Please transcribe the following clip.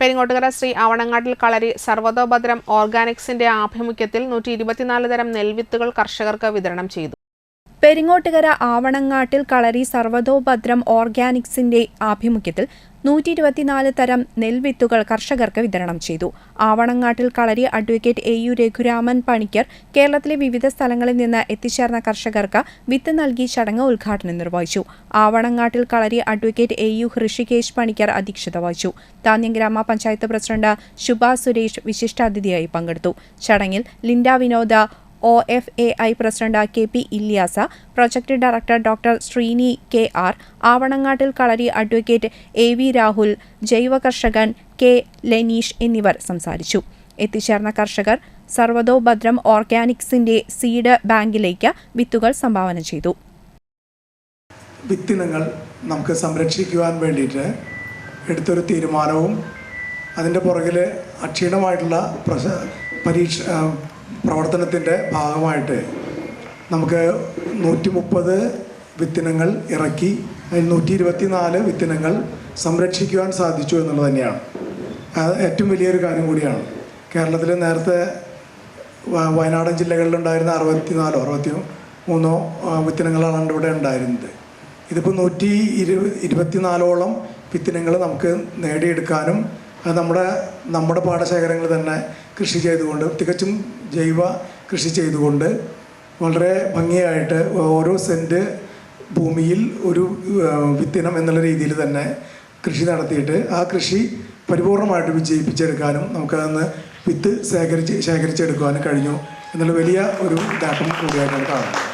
പെരിങ്ങോട്ടുകര ശ്രീ ആവണങ്ങാട്ടിൽ കളരി സർവതോഭദ്രം ഓർഗാനിക്സിന്റെ ആഭിമുഖ്യത്തിൽ നൂറ്റി ഇരുപത്തിനാല് തരം നെൽവിത്തുകൾ കർഷകർക്ക് വിതരണം ചെയ്തു. പെരിങ്ങോട്ടുകര ആവണങ്ങാട്ടിൽ കളരി സർവതോഭദ്രം ഓർഗാനിക്സിന്റെ ആഭിമുഖ്യത്തിൽ നൂറ്റി ഇരുപത്തിനാല് തരം നെൽവിത്തുകൾ കർഷകർക്ക് വിതരണം ചെയ്തു. Avanangattil Kalari advocate A U Raghuraman Panicker കേരളത്തിലെ വിവിധ സ്ഥലങ്ങളിൽ നിന്ന് എത്തിച്ചേർന്ന കർഷകർക്ക് വിത്ത് നൽകി ചടങ്ങ് ഉദ്ഘാടനം നിർവഹിച്ചു. Avanangattil Kalari advocate A U Hrishikesh Panicker അധ്യക്ഷത വഹിച്ചു. താന്യം ഗ്രാമപഞ്ചായത്ത് പ്രസിഡന്റ് ശുഭ സുരേഷ് വിശിഷ്ടാതിഥിയായി പങ്കെടുത്തു. ചടങ്ങിൽ Linda Vinoda O F A I president K P Ilyas project director doctor Sreeni K R Avanangattil Kalari advocate A V Rahul ജൈവ കർഷകൻ കെ ലെനീഷ് എന്നിവർ സംസാരിച്ചു. എത്തിച്ചേർന്ന കർഷകർ സർവതോഭദ്രം ഓർഗാനിക്സിന്റെ സീഡ് ബാങ്കിലേക്ക് വിത്തുകൾ സംഭാവന ചെയ്തു. വിത്തിനങ്ങൾ നമുക്ക് സംരക്ഷിക്കുവാൻ വേണ്ടിയിട്ട് എടുത്തൊരു തീരുമാനവും അതിന്റെ പുറകിൽ അക്ഷീണമായിട്ടുള്ള പ്രശ പരീക്ഷ പ്രവർത്തനത്തിന്റെ ഭാഗമായിട്ട് നമുക്ക് നൂറ്റി മുപ്പത് വിത്തിനങ്ങൾ ഇറക്കി അതിൽ നൂറ്റി ഇരുപത്തി നാല് വിത്തിനങ്ങൾ സംരക്ഷിക്കുവാൻ സാധിച്ചു എന്നുള്ളത് തന്നെയാണ്. ഏറ്റവും വലിയൊരു കാര്യം കൂടിയാണ്. കേരളത്തിൽ നേരത്തെ വയനാടൻ ജില്ലകളിലുണ്ടായിരുന്ന അറുപത്തി നാലോ അറുപത്തി മൂന്നോ വിത്തിനങ്ങളാണ് ഇവിടെ ഉണ്ടായിരുന്നത്. ഇതിപ്പോൾ നൂറ്റി ഇരു ഇരുപത്തിനാലോളം വിത്തിനങ്ങൾ നമുക്ക് നേടിയെടുക്കാനും നമ്മുടെ നമ്മുടെ പാടശേഖരങ്ങൾ തന്നെ കൃഷി ചെയ്തുകൊണ്ട് തികച്ചും ജൈവ കൃഷി ചെയ്തുകൊണ്ട് വളരെ ഭംഗിയായിട്ട് ഓരോ സെന്റ് ഭൂമിയിൽ ഒരു വിത്തിനം എന്നുള്ള രീതിയിൽ തന്നെ കൃഷി നടത്തിയിട്ട് ആ കൃഷി പരിപൂർണമായിട്ട് വിജയിപ്പിച്ചെടുക്കാനും നമുക്കതിന്ന് വിത്ത് ശേഖരിച്ച് ശേഖരിച്ചെടുക്കുവാനും കഴിഞ്ഞു എന്നുള്ള വലിയ ഒരു നേട്ടം കൂടിയായിട്ടാണ് കാണുന്നത്